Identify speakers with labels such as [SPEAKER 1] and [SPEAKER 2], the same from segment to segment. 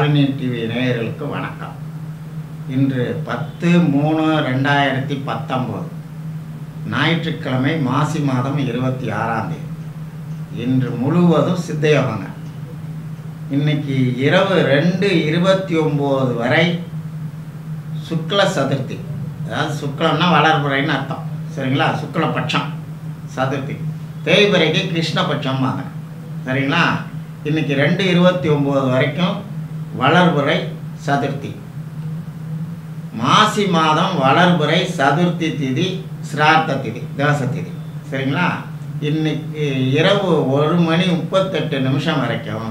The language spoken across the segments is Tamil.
[SPEAKER 1] ஷாலினி டிவி நேயர்களுக்கு வணக்கம். இன்று பத்து மூணு ரெண்டாயிரத்தி பத்தொம்போது ஞாயிற்றுக்கிழமை மாசி மாதம் இருபத்தி ஆறாம் தேதி. இன்று முழுவதும் சித்தயோகங்க. இன்னைக்கு இரவு ரெண்டு இருபத்தி ஒம்பது வரை சுக்ல சதுர்த்தி. அதாவது சுக்லம்னா வளர்புறைன்னு அர்த்தம். சரிங்களா? சுக்லபட்சம் சதுர்த்தி. தேய்பிறைக்கு கிருஷ்ணபட்சம் வாங்க சரிங்களா? இன்னைக்கு ரெண்டு இருபத்தி ஒம்பது வரைக்கும் வளர்புரை சதுர்த்தி. மாசி மாதம் வளர்புறை சதுர்த்தி திதி சிரார்த்த திதி தேச திதி. சரிங்களா? இன்னைக்கு இரவு ஒரு மணி முப்பத்தெட்டு நிமிஷம் வரைக்கும்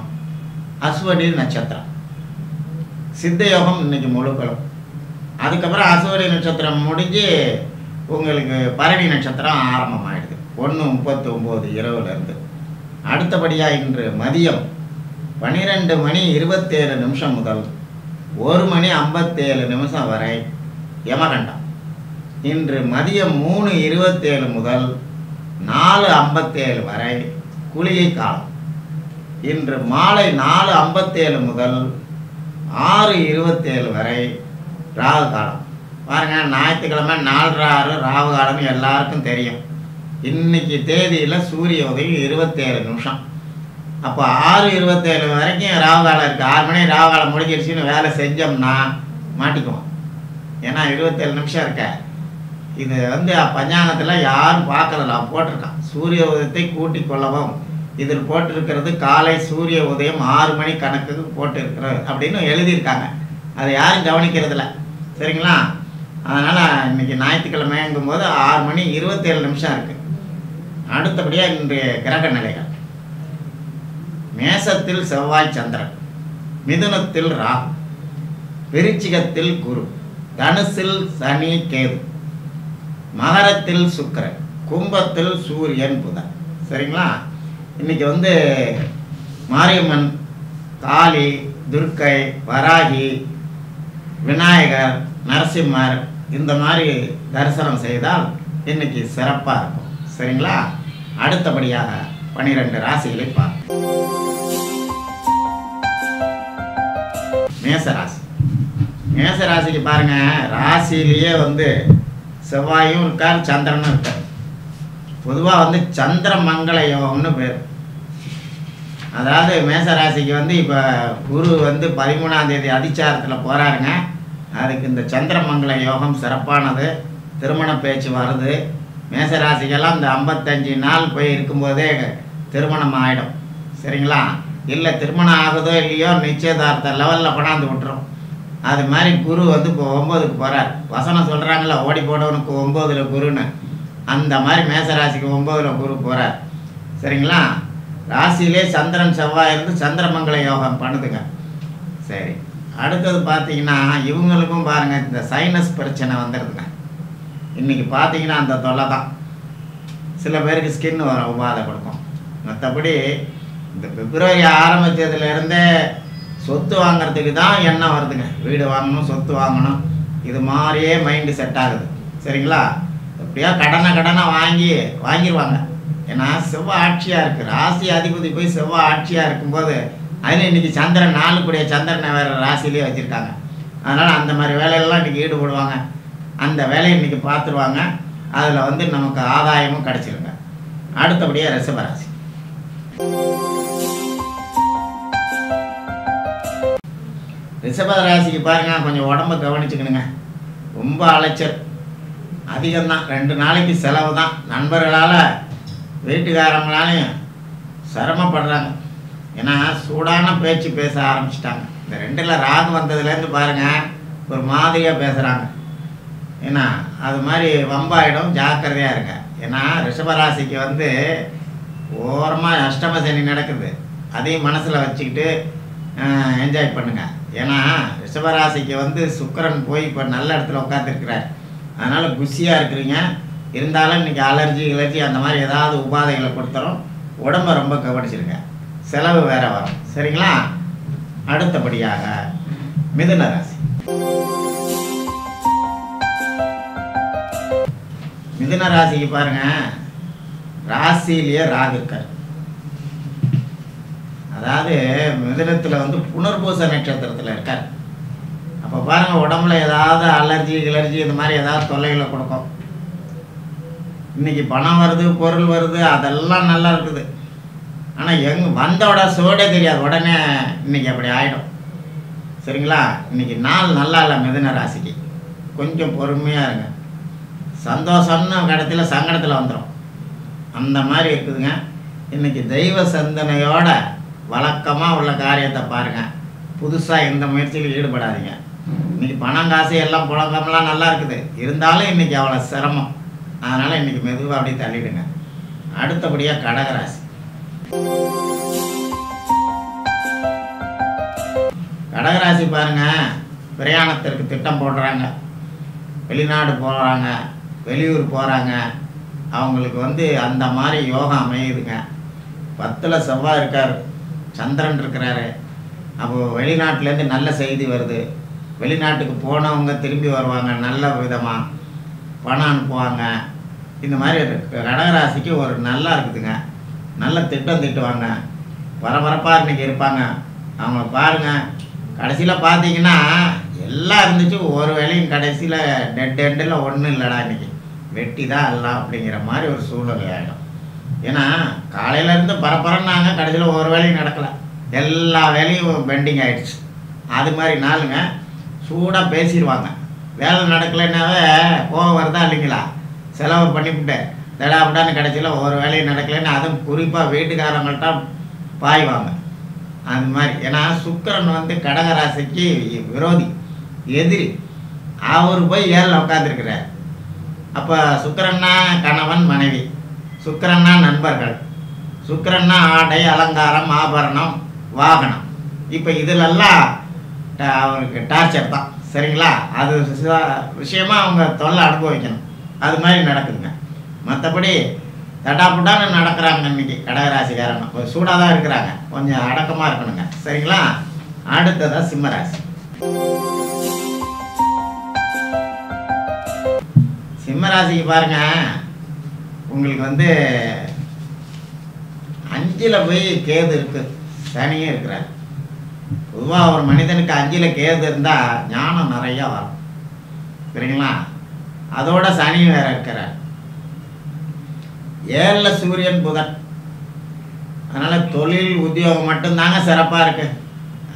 [SPEAKER 1] அஸ்வடி நட்சத்திரம். சித்த யோகம் இன்னைக்கு முழுக்கலும் அதுக்கப்புறம் அஸ்வடி நட்சத்திரம் முடிஞ்சு உங்களுக்கு பரணி நட்சத்திரம் ஆரம்பமாயிடுது. ஒன்று முப்பத்தி ஒம்பது இரவுலேருந்து அடுத்தபடியாக இன்று மதியம் பன்னிரெண்டு மணி இருபத்தேழு நிமிஷம் முதல் ஒரு மணி ஐம்பத்தேழு நிமிஷம் வரை யமகண்டம். இன்று மதியம் மூணு இருபத்தேழு முதல் நாலு ஐம்பத்தேழு வரை குளிகை காலம். இன்று மாலை நாலு ஐம்பத்தேழு முதல் ஆறு இருபத்தேழு வரை ராகு காலம். பாருங்க ஞாயிற்றுக்கிழமை நாலு ஆறு ராகு காலம்னு எல்லாருக்கும் தெரியும். இன்னைக்கு தேதியில் சூரிய உதவி இருபத்தேழு நிமிஷம். அப்போ ஆறு இருபத்தேழு வரைக்கும் ராகு காலம் இருக்குது ஆறு மணி ராகு காலம் முடிஞ்சிருச்சுன்னு வேலை செஞ்சோம்னா மாட்டிக்குவோம். ஏன்னா இருபத்தேழு நிமிஷம் இருக்க. இது வந்து பஞ்சாங்கத்தில் யாரும் பார்க்கறதில்ல. போட்டிருக்கான். சூரிய உதயத்தை கூட்டி கொள்ளவும் இதில் போட்டிருக்கிறது காலை சூரிய உதயம் ஆறு மணி கணக்குக்கு போட்டிருக்கிறது அப்படின்னு எழுதியிருக்காங்க. அதை யாரும் கவனிக்கிறதில்ல. சரிங்களா? அதனால் இன்னைக்கு ஞாயிற்றுக்கிழமைங்கும் போது ஆறு மணி இருபத்தேழு நிமிஷம் இருக்குது அடுத்தபடியாக இன்றைய கிரக நிலைகள். மேசத்தில் செவ்வாய் சந்திரன் மிதுனத்தில் ராகு விருச்சிகத்தில் குரு தனுசில் சனி கேது மகரத்தில் சுக்கிரன் கும்பத்தில் சூரியன் புதன். சரிங்களா? இன்னைக்கு வந்து மாரியம்மன் காளி துர்க்கை வராகி விநாயகர் நரசிம்மர் இந்த மாதிரி தரிசனம் செய்தால் இன்னைக்கு சிறப்பாக இருக்கும். சரிங்களா? அடுத்தபடியாக பனிரெண்டு ராசிகளை பார்ப்போம். மேச மேசராசிக்கு ராசிக்கு பாருங்க ராசியிலேயே வந்து செவ்வாயும் இருக்கார் சந்திரனும் இருக்கார். பொதுவாக வந்து சந்திர மங்கள யோகம்னு பேர். அதாவது மேச ராசிக்கு வந்து இப்போ குரு வந்து பதிமூணாம் தேதி அதிச்சாரத்தில் போகிறாருங்க அதுக்கு இந்த சந்திரமங்கல யோகம் சிறப்பானது. திருமண பேச்சு வருது. மேச ராசிக்கெல்லாம் இந்த ஐம்பத்தஞ்சு நாள் போய் இருக்கும்போதே திருமணம் ஆகிடும் சரிங்களா? இல்லை திருமணம் ஆகுதோ இல்லையோ நிச்சயதார்த்த லெவலில் கொண்டாந்து விட்டுரும். அது மாதிரி குரு வந்து இப்போ ஒம்போதுக்கு போகிறார் வசனம் சொல்கிறாங்களே ஓடி போடவனுக்கு ஒம்போதில் குருன்னு. அந்த மாதிரி மேச ராசிக்கு குரு போகிறார் சரிங்களா? ராசியிலே சந்திரன் செவ்வாய் இருந்து சந்திரமங்கல யோகம் பண்ணுதுங்க. சரி. அடுத்தது பார்த்தீங்கன்னா இவங்களுக்கும் பாருங்கள் இந்த சைனஸ் பிரச்சனை வந்துடுதுங்க இன்றைக்கி பார்த்தீங்கன்னா அந்த தொல்லை தான். சில பேருக்கு ஸ்கின் வர உபாதை கொடுக்கும். மற்றபடி இந்த பிப்ரவரி ஆரம்பித்ததுலேருந்தே சொத்து வாங்கிறதுக்கு தான் எண்ணம் வருதுங்க. வீடு வாங்கணும் சொத்து வாங்கணும். இது மாதிரியே மைண்டு செட் ஆகுது. சரிங்களா? எப்படியோ கடனை கடனை வாங்கி வாங்கிடுவாங்க ஏன்னா செவ்வாய் ஆட்சியாக இருக்குது ராசி அதிபதி போய் செவ்வாய் ஆட்சியாக இருக்கும்போது அதில் இன்றைக்கி சந்திரன் நாலு கூடிய சந்திரனை வேறு ராசிலேயே வச்சுருக்காங்க. அதனால் அந்த மாதிரி வேலையெல்லாம் இன்றைக்கி ஈடுபடுவாங்க. அந்த வேலையை இன்றைக்கி பார்த்துருவாங்க. அதில் வந்து நமக்கு ஆதாயமும் கிடச்சிருங்க. அடுத்தபடியாக ரிஷபராசி ரிஷப ராசிக்கு பாருங்க கொஞ்சம் உடம்ப கவனிச்சுக்கணுங்க. ரொம்ப அலைச்சல். அதிகம்தான். ரெண்டு நாளைக்கு செலவு தான் நண்பர்களால் வீட்டுக்காரங்களாலையும் சிரமப்படுறாங்க. ஏன்னா சூடான பேச்சு பேச ஆரம்பிச்சிட்டாங்க. இந்த ரெண்டில் ராகு வந்ததுலேருந்து பாருங்கள் ஒரு மாதிரியாக பேசுகிறாங்க ஏன்னா அது மாதிரி வம்பாயிடும் ஜாக்கிரதையாக இருங்க. ஏன்னா ரிஷபராசிக்கு வந்து ஓரமாக அஷ்டம சனி நடக்குது. அதையும் மனசில் வச்சுக்கிட்டு என்ஜாய் பண்ணுங்க. ஏன்னா ரிஷபராசிக்கு வந்து சுக்கரன் போய் இப்போ நல்ல இடத்துல உட்காந்துருக்கிறார் அதனால் குஷியாக இருக்கிறீங்க. இருந்தாலும் இன்றைக்கி அலர்ஜி இலர்ஜி அந்த மாதிரி ஏதாவது உபாதைகளை கொடுத்துரும். உடம்பை ரொம்ப கவனிச்சிருங்க. செலவு வேற வரும். சரிங்களா? அடுத்தபடியாக மிதுன ராசி. மிதுன ராசிக்கு பாருங்கள் ராசியிலேயே ராகுக்கள் இருக்கார். அதாவது மிதுனத்தில் வந்து புனர்பூச நட்சத்திரத்தில் இருக்கார். அப்போ பாருங்கள் உடம்புல ஏதாவது அலர்ஜி கிளர்ஜி இந்த மாதிரி ஏதாவது தொல்லைகளை கொடுக்கும். இன்றைக்கி பணம் வருது பொருள் வருது அதெல்லாம் நல்லா இருக்குது. ஆனால் எங் வந்தோட சோடே தெரியாது. உடனே இன்னைக்கு அப்படி ஆகிடும் சரிங்களா? இன்னைக்கு நாள் நல்லா இல்லை மிதுன ராசிக்கு. கொஞ்சம் பொறுமையாக இருங்க. சந்தோஷம்னு கடத்தில் சங்கடத்தில் வந்துடும் அந்த மாதிரி இருக்குதுங்க. இன்றைக்கி தெய்வ சிந்தனையோட வழக்கமாக உள்ள காரியத்தை பாருங்கள் புதுசாக எந்த முயற்சியிலும் ஈடுபடாதீங்க. இன்றைக்கி பணம் காசு எல்லாம் புழக்கம்லாம் நல்லா இருக்குது. இருந்தாலும் இன்றைக்கி அவ்வளோ சிரமம். அதனால் இன்றைக்கி மெதுவாக அப்படியே தள்ளிடுங்க. அடுத்தபடியாக கடகராசி. கடகராசி பாருங்க. பிரயாணத்திற்கு திட்டம் போடுறாங்க. வெளிநாடு போகிறாங்க வெளியூர் போகிறாங்க அவங்களுக்கு வந்து அந்த மாதிரி யோகம் அமையுதுங்க. பத்தில் செவ்வாய் இருக்கார் சந்திரன் இருக்கிறாரு. அப்போது வெளிநாட்டிலேருந்து நல்ல செய்தி வருது. வெளிநாட்டுக்கு போனவங்க திரும்பி வருவாங்க நல்ல விதமாக பணம் அனுப்புவாங்க. இந்த மாதிரி கடகராசிக்கு ஒரு நல்லா இருக்குதுங்க. நல்ல திட்டம் திட்டுவாங்க. பரபரப்பாக இன்னைக்கு இருப்பாங்க. அவங்க பாருங்க கடைசியில் பார்த்தீங்கன்னா எல்லாம் இருந்துச்சு. ஒரு வேலையும் கடைசியில் டெட் எண்டில் ஒன்றும் இல்லைடா இன்றைக்கி வெட்டி தான் எல்லாம் அப்படிங்கிற மாதிரி ஒரு சூழ்நிலை ஆகிடும் ஏன்னா காலையிலேருந்து பரபரன்னாங்க கடைசியில் ஒரு வேலையும் நடக்கலை. எல்லா வேலையும் பெண்டிங் ஆகிடுச்சு அது மாதிரி நாளுங்க சூடாக பேசிடுவாங்க. வேலை நடக்கலைன்னாவே கோவம் வருதா இல்லைங்களா? செலவு பண்ணிவிட்டு தடாபடான்னு கடைசியில் ஒரு வேலையும் நடக்கலைன்னு அதுவும் குறிப்பாக வீட்டுக்காரங்கள்ட்ட பாய்வாங்க. அது மாதிரி. ஏன்னா சுக்கரன் வந்து கடகராசிக்கு விரோதி எதிரி. அவர் போய் ஏழில் உட்காந்துருக்கிறார் அப்போ சுக்கரன்னா கணவன் மனைவி. சுக்கரன்னா நண்பர்கள். சுக்கரன்னா ஆடை அலங்காரம் ஆபரணம் வாகனம். இப்போ இதிலெல்லாம் ட- அவருக்கு டார்ச்சர் தான். சரிங்களா? அது விஷயமா அவங்க தொல்லை அனுபவிக்கணும். அது மாதிரி நடக்குதுங்க. மற்றபடி தடாப்புடான்னு நடக்கிறாங்க இன்னைக்கு கடகராசிக்காரங்க. கொஞ்சம் சூடாக தான் இருக்கிறாங்க. கொஞ்சம் அடக்கமாக இருக்கணுங்க. சரிங்களா? அடுத்ததாக சிம்மராசி சிம்மராசிக்கு பாருங்க. உங்களுக்கு வந்து அஞ்சில் போய் கேது இருக்கு. சனியும் இருக்கிறார். பொதுவாக ஒரு மனிதனுக்கு அஞ்சில் கேது இருந்தால் ஞானம் நிறையா வரும். சரிங்களா? அதோட சனியும் வேற இருக்கிறார். ஏழில் சூரியன் புதன். அதனால் தொழில் உத்தியோகம் மட்டும்தாங்க சிறப்பாக இருக்கு.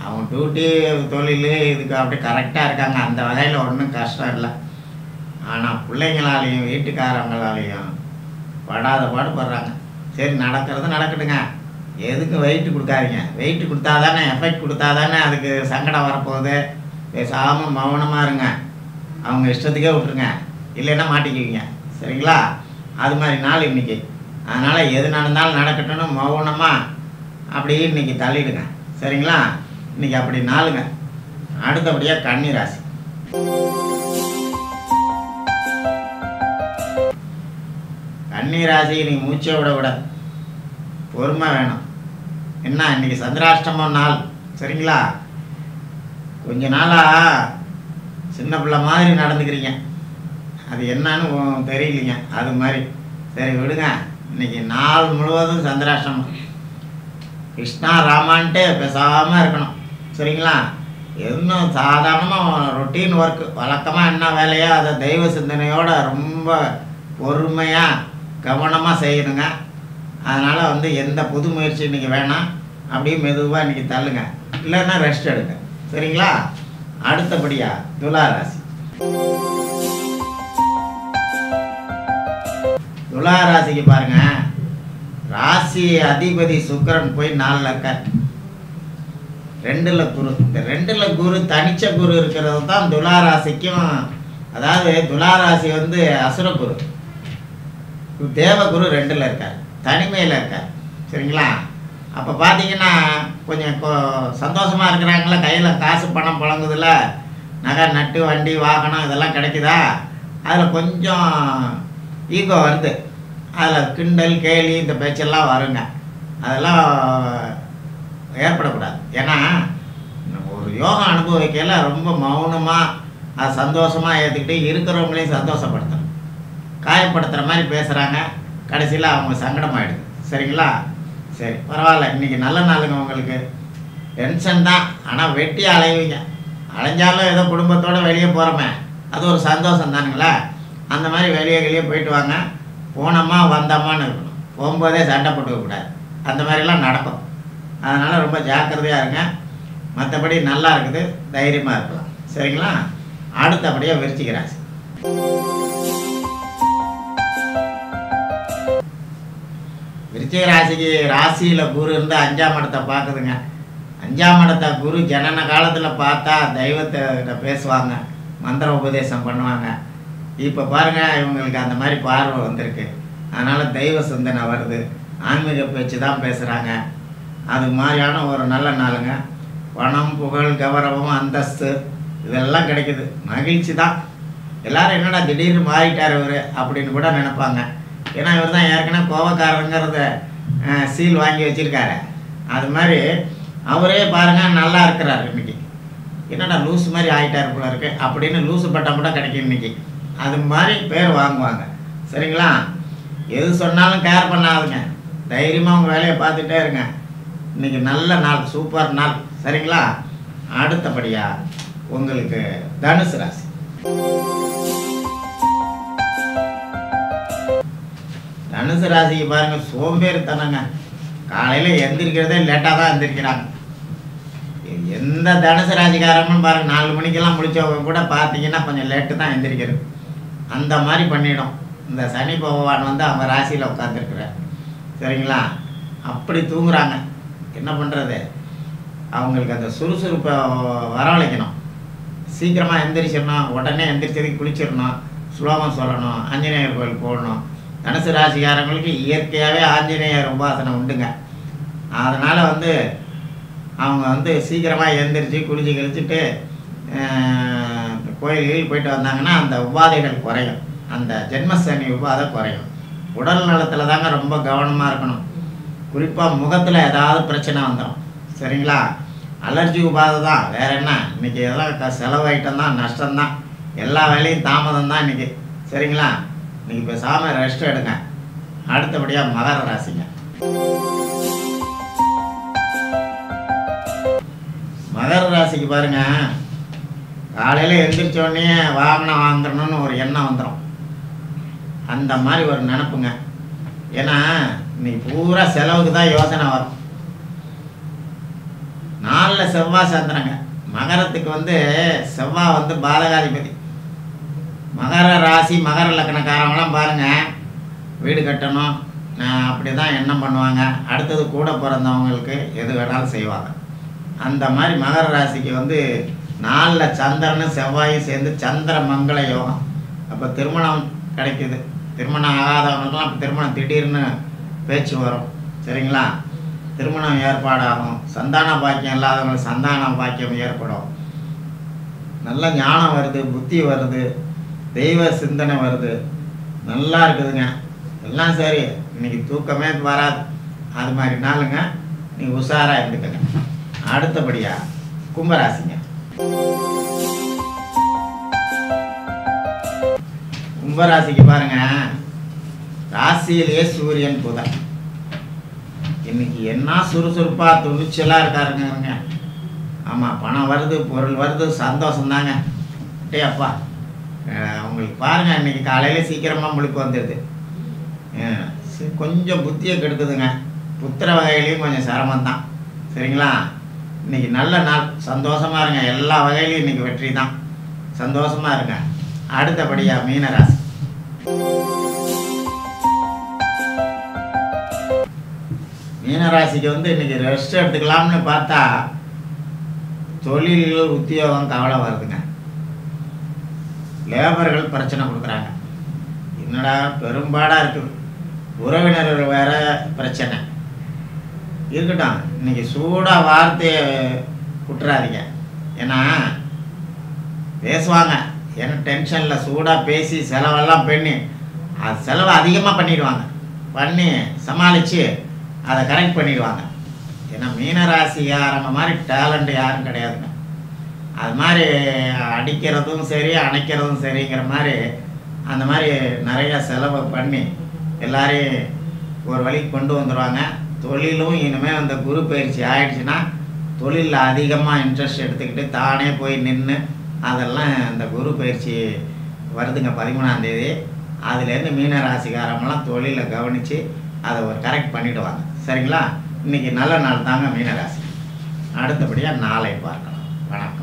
[SPEAKER 1] அவங்க டியூட்டி தொழில் இதுக்கு அப்படியே கரெக்டாக இருக்காங்க. அந்த வகையில் ஒன்றும் கஷ்டம் இல்லை. ஆனால் பிள்ளைங்களாலையும் வீட்டுக்காரங்களாலையும் படாத பாடுபடுறாங்க. சரி நடக்கிறது நடக்கட்டுங்க. எதுக்கு வெயிட் கொடுக்காதீங்க? வெயிட் கொடுத்தா தானே எஃபெக்ட் கொடுத்தா தானே அதுக்கு சங்கடம் வரப்போகுது. பேசாமல் மௌனமாக இருங்க. அவங்க இஷ்டத்துக்கே விட்டுருங்க. இல்லைன்னா மாட்டிக்குவீங்க. சரிங்களா? அது மாதிரி நாள் இன்னைக்கு. அதனால் எது நடந்தாலும் நடக்கட்டும்னு மௌனமாக அப்படியே இன்னைக்கு தள்ளிடுங்க. சரிங்களா? இன்னைக்கு அப்படி நாளுங்க. அடுத்தபடியாக கன்னி ராசி. கன்னி ராசி நீ மூச்சை விட விட பொறுமை வேணும். என்ன இன்னைக்கு சந்திராஷ்டமம் நாள் சரிங்களா? கொஞ்ச நாளாக சின்ன பிள்ளை மாதிரி நடந்துக்கிறீங்க. அது என்னன்னு உ- தெரியலைங்க. அது மாதிரி. சரி விடுங்க. இன்னைக்கு நாள் முழுவதும் சந்திராஷ்டமம். கிருஷ்ணா ராமான்ட்டு பேசாமல் இருக்கணும். சரிங்களா? இன்னும் சாதாரணமாக ரொட்டீன் ஒர்க்கு வழக்கமாக என்ன வேலையோ அதை தெய்வ சிந்தனையோட ரொம்ப பொறுமையாக கவனமாக செய்யணுங்க. அதனால் வந்து எந்த புது முயற்சி இன்றைக்கி வேணாம். அப்படியே மெதுவாக இன்றைக்கி தள்ளுங்க. இல்லைன்னா ரெஸ்ட் எடுங்க. சரிங்களா? அடுத்தபடியாக துலா ராசி. துலா ராசிக்கு பாருங்க. ராசி அதிபதி சுக்கிரன் போய் நாலில் இருக்கார். ரெண்டில் குரு. இந்த ரெண்டில் குரு தனிச்ச குரு இருக்கிறது தான் துளாராசிக்கும் அதாவது துளாராசி வந்து அசுர குரு. தேவகுரு ரெண்டில் இருக்கார். தனிமையில் இருக்கார். சரிங்களா? அப்போ பார்த்தீங்கன்னா கொஞ்சம் சந்தோஷமாக இருக்கிறாங்களா? கையில் காசு பணம் புழங்குதில்ல நகை நட்டு வண்டி வாகனம் இதெல்லாம் கிடைக்குதா? அதில் கொஞ்சம் ஈகோ வருது. அதில் கிண்டல் கேலி இந்த பேச்செல்லாம் வருங்க. அதெல்லாம் ஏற்படக்கூடாது. ஏன்னா ஒரு யோகா அனுபவிக்கையில் ரொம்ப மௌனமாக அது சந்தோஷமாக ஏற்றுக்கிட்டு இருக்கிறவங்களையும் சந்தோஷப்படுத்தணும். காயப்படுத்துகிற மாதிரி பேசுகிறாங்க கடைசியில் அவங்க சங்கடமாயிடுது. சரிங்களா? சரி பரவாயில்ல. இன்றைக்கி நல்ல நாளுங்க உங்களுக்கு. டென்ஷன் தான். ஆனால் வெட்டி அலைவீங்க. அலைஞ்சாலும் ஏதோ குடும்பத்தோடு வெளியே போகிறோமே அது ஒரு சந்தோஷம் தானுங்களா? அந்த மாதிரி வெளியே வெளியே போயிட்டு வாங்க. போனோமா வந்தோமான்னு இருக்கணும். போகும்போதே சண்டை போட்டுக்கக்கூடாது அந்த மாதிரிலாம் நடக்கும். அதனால் ரொம்ப ஜாக்கிரதையாக இருங்க. மற்றபடி நல்லா இருக்குது. தைரியமாக இருக்கலாம். சரிங்களா? அடுத்தபடியாக விருச்சிக விருச்சிக ராசிக்கு ராசியில் குரு இருந்து அஞ்சாம் இடத்தை பார்க்குதுங்க. அஞ்சாம் இடத்த குரு ஜனன காலத்தில் பார்த்தா தெய்வத்தை பேசுவாங்க மந்திர உபதேசம் பண்ணுவாங்க. இப்போ பாருங்கள் இவங்களுக்கு அந்த மாதிரி பார்வை வந்திருக்கு. அதனால் தெய்வ சிந்தனை வருது. ஆன்மீக பேச்சு தான் பேசுகிறாங்க அது மாதிரியான ஒரு நல்ல நாளுங்க. பணம் புகழ் கௌரவம் அந்தஸ்து இதெல்லாம் கிடைக்குது. மகிழ்ச்சி தான். எல்லாரும் என்னடா திடீர்னு மாறிட்டார் இவர் அப்படின்னு கூட நினைப்பாங்க. ஏன்னா இவர் தான் ஏற்கனவே கோபக்காரங்கிறத சீல் வாங்கி வச்சிருக்காரு. அது மாதிரி அவரே பாருங்க நல்லா இருக்கிறார் இன்னைக்கு. என்னடா லூஸ் மாதிரி ஆகிட்டார் போல இருக்கு. அப்படின்னு லூஸு பட்டம் கூட கிடைக்கும் இன்றைக்கி அது மாதிரி பேர் வாங்குவாங்க. சரிங்களா? எது சொன்னாலும் கேர் பண்ணாதுங்க. தைரியமாக உங்கள் வேலையை பார்த்துட்டே இருங்க. இன்னைக்கு நல்ல நாள் சூப்பர் நாள். சரிங்களா? அடுத்தபடியாக உங்களுக்கு தனுசு ராசி. தனுசு ராசிக்கு பாருங்க சோம்பேறித்தனங்க. காலையில் எந்திரிக்கிறதே லேட்டாக தான் எந்திரிக்கிறாங்க. எந்த தனுசு ராசிக்காரமும் பாருங்க நாலு மணிக்கெல்லாம் முடிச்சவங்க கூட பார்த்தீங்கன்னா கொஞ்சம் லேட்டு தான் எந்திரிக்கிறது. அந்த மாதிரி பண்ணிடும். இந்த சனி பகவான் வந்து அவங்க ராசியில் உட்காந்துருக்குறார் சரிங்களா? அப்படி தூங்குறாங்க. என்ன பண்ணுறது அவங்களுக்கு அந்த சுறுசுறுப்பை வரவழைக்கணும். சீக்கிரமாக எந்திரிச்சிடணும். உடனே எந்திரிச்சதுக்கு குளிச்சிடணும். ஸ்லோகம் சொல்லணும். ஆஞ்சநேயர் கோயில் போடணும் தனுசு ராசிக்காரங்களுக்கு இயற்கையாகவே ஆஞ்சநேயர் உபாசனை உண்டுங்க. அதனால் வந்து அவங்க வந்து சீக்கிரமாக எழுந்திரிச்சு குளிச்சு கழிச்சுட்டு கோயில்கள் போயிட்டு வந்தாங்கன்னா அந்த உபாதைகள் குறையும். அந்த ஜென்மசனி உபாதை குறையும். உடல் நலத்தில் தாங்க ரொம்ப கவனமாக இருக்கணும். குறிப்பாக முகத்தில் ஏதாவது பிரச்சனை வந்துடும் சரிங்களா? அலர்ஜி உபாதை தான். வேற என்ன? இன்னைக்கு எல்லாம் செலவு ஐட்டம் தான் நஷ்டம்தான். எல்லா வேலையும் தாமதம் தான் இன்றைக்கி சரிங்களா? நீங்கள் பேசாமல் ரெஸ்ட் எடுங்க. அடுத்தபடியாக மகர ராசிங்க. மகர ராசிக்கு பாருங்க. காலையில் எழுந்திரிச்சோடனே வாகனம் வாங்கணும்னு ஒரு எண்ணம் வந்துடும் அந்த மாதிரி ஒரு நினப்புங்க. ஏன்னா இன்னைக்கு பூரா செலவுக்கு தான் யோசனை வரும். நாலில் செவ்வாய் சந்திரங்க மகரத்துக்கு வந்து செவ்வாய் வந்து பாலகாதிபதி மகர ராசி மகர லக்கணக்காரங்களாம் பாருங்கள் வீடு கட்டணும். அப்படி தான் எண்ணம் பண்ணுவாங்க. அடுத்தது கூட பிறந்தவங்களுக்கு எது வேணாலும் செய்வாங்க. அந்த மாதிரி மகர ராசிக்கு வந்து நாளில் சந்திரனும் செவ்வாயும் சேர்ந்து சந்திர மங்கள யோகம். அப்போ திருமணம் கிடைக்குது. திருமணம் ஆகாதவங்களுக்கெல்லாம் அப்போ திருமணம் திடீர்னு பேச்சு வரும். சரிங்களா? திருமணம் ஏற்பாடாகும். சந்தான பாக்கியம் இல்லாதவங்களுக்கு சந்தான பாக்கியம் ஏற்படும். நல்ல ஞானம் வருது புத்தி வருது. தெய்வ சிந்தனை வருது. நல்லா இருக்குதுங்க. எல்லாம் சரி. இன்னைக்கு தூக்கமே வராது. அது மாதிரி நாளுங்க. நீ உஷாராக இருந்துக்கங்க. அடுத்தபடியா கும்பராசிங்க. கும்பராசிக்கு பாருங்க. ராசியிலேயே சூரியன் புதன் இன்னைக்கு என்ன சுறுசுறுப்பா துணிச்சலா இருக்காருங்க. ஆமாம் பணம் வருது பொருள் வருது சந்தோஷம் தாங்க டே அப்பா உங்களுக்கு பாருங்க இன்னைக்கு காலையில சீக்கிரமா முழுக்க வந்துடுது கொஞ்சம் புத்தியை கெடுக்குதுங்க புத்திர வகையிலையும் கொஞ்சம் சிரமம் தான் சரிங்களா? இன்னைக்கு நல்ல நாள். சந்தோஷமா இருங்க. எல்லா வகையிலையும் இன்னைக்கு வெற்றி தான் சந்தோஷமா இருங்க. அடுத்தபடியா மீனராசி. மீனராசிக்கு வந்து இன்னைக்கு ரெஸ்ட் எடுத்துக்கலாம்னு பார்த்தா தொழில்கள் உத்தியோகம் கவலை வருதுங்க. லேபர்கள் பிரச்சனை கொடுக்குறாங்க. என்னடா பெரும்பாடாக இருக்குது உறவினர்கள் வேற பிரச்சனை. இருக்கட்டும் இன்றைக்கி சூடாக வார்த்தையை விட்டுறாதீங்க ஏன்னா பேசுவாங்க. ஏன்னா டென்ஷனில் சூடாக பேசி செலவெல்லாம் பண்ணி அது செலவை அதிகமாக பண்ணிடுவாங்க. பண்ணி சமாளித்து அதை கரெக்ட் பண்ணிடுவாங்க. ஏன்னா மீனராசிக்காரங்க மாதிரி டேலண்ட் யாரும் கிடையாதுங்க. அது மாதிரி அடிக்கிறதும் சரி அணைக்கிறதும் சரிங்கிற மாதிரி அந்த மாதிரி நிறைய செலவு பண்ணி எல்லாரையும் ஒரு வழிக்கு கொண்டு வந்துடுவாங்க தொழிலும் இனிமேல் அந்த குரு பயிற்சி ஆயிடுச்சுன்னா தொழிலில் அதிகமாக இன்ட்ரெஸ்ட் எடுத்துக்கிட்டு தானே போய் நின்று அதெல்லாம் இந்த குரு பயிற்சி வருதுங்க பதிமூணாந்தேதி அதுலேருந்து மீன ராசிக்காரங்களாம் தொழிலை கவனித்து அதை ஒரு கரெக்ட் பண்ணிவிடுவாங்க சரிங்களா? இன்றைக்கி நல்ல நாள் தாங்க மீனராசி. அடுத்தபடியாக நாளை பார்க்கலாம். வணக்கம்.